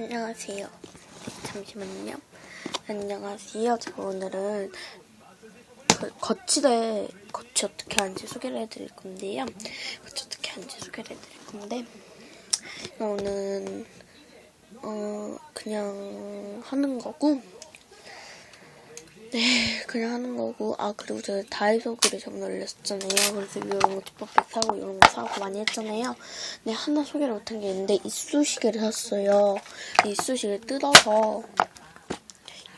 안녕하세요. 네, 잠시만요. 안녕하세요. 제가 오늘은 그 거치대 거치 어떻게 하는지 소개를 해드릴 건데요. 거치 어떻게 하는지 소개를 해드릴 건데 오늘 어 그냥 하는 거고 네 그냥 하는 거고 아 그리고 제가 다이소 글을 좀 올렸잖아요. 그래서 이런 거 뒷밥백 사고 이런 거 사고 많이 했잖아요. 네 하나 소개를 못한 게 있는데 이쑤시개를 샀어요. 이 이쑤시개를 뜯어서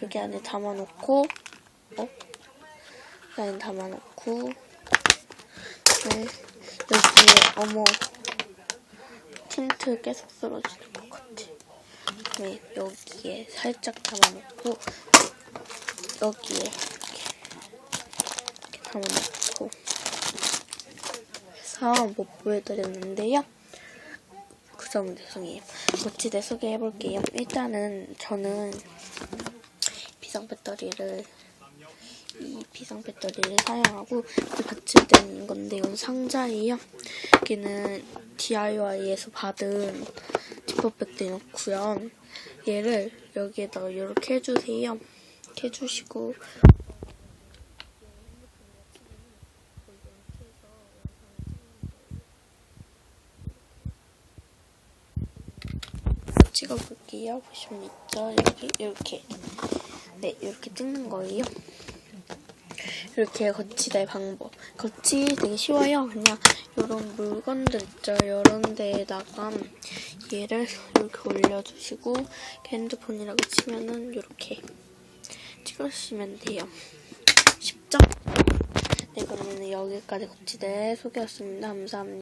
여기 안에 담아놓고 어? 여기 안에 담아놓고 네 여기에 어머 틴트 계속 쓰러지는 것 같아. 네 여기에 살짝 담아놓고 여기에 이렇게, 담아놓고 해서 못 보여드렸는데요. 그 점은 죄송해요. 고치대 소개해볼게요. 일단은 저는 비상 배터리를 이 비상 배터리를 사용하고 때는 건데 이건 상자예요. 여기는 DIY에서 받은 지퍼백들 넣고요. 얘를 여기에다가 이렇게 해주세요. 이렇게 해주시고 찍어볼게요. 보시면 있죠? 이렇게 이렇게 네 이렇게 찍는 거예요. 이렇게 거치대 방법. 거치 되게 쉬워요. 그냥 이런 물건들 있죠. 이런 데에다가 얘를 이렇게 올려주시고 핸드폰이라고 치면은 이렇게 찍으시면 돼요. 쉽죠? 네, 그러면 여기까지 거치대 소개였습니다. 감사합니다.